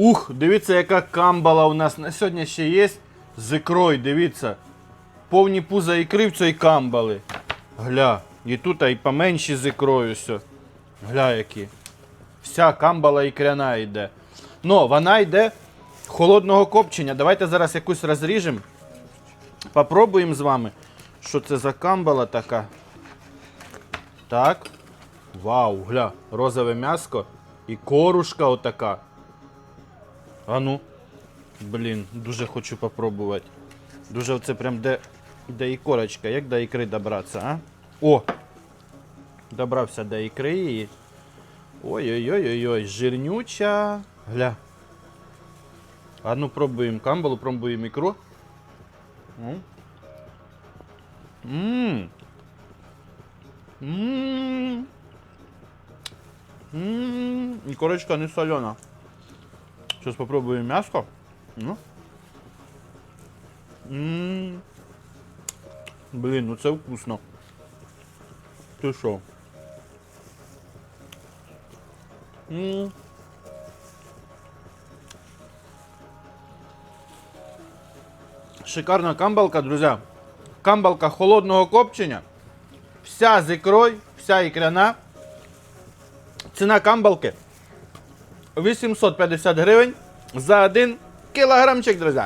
Ух, дивіться, яка камбала у нас на сьогодні ще є. З ікрою, дивіться. Повні пуза ікри в цій камбали. Гля. І тут і поменші з ікрою все. Гля які. Вся камбала ікряна йде. Ну, вона йде холодного копчення. Давайте зараз якусь розріжемо. Попробуємо з вами. Що це за камбала така? Так. Вау, гля, розове м'яско і корушка отака. А ну. Блін, дуже хочу попробувати. Дуже оце прям де, де і корочка. Як до ікри добратися, а? О! Добрався до ікри. Ой-ой-ой-ой-ой, жирнюча. Гля. А ну пробуємо камбалу, пробуємо ікру. Ммм. Ммм. Ммм. І корочка не солена. Сейчас попробуем мяско. Ну. Ммм. Блін, ну це вкусно. Ти що? Шикарна камбалка, друзья. Камбалка холодного копчення. Вся з ікрою, вся ікряна. Ціна камбалки 850 гривень за один кілограмчик, друзі.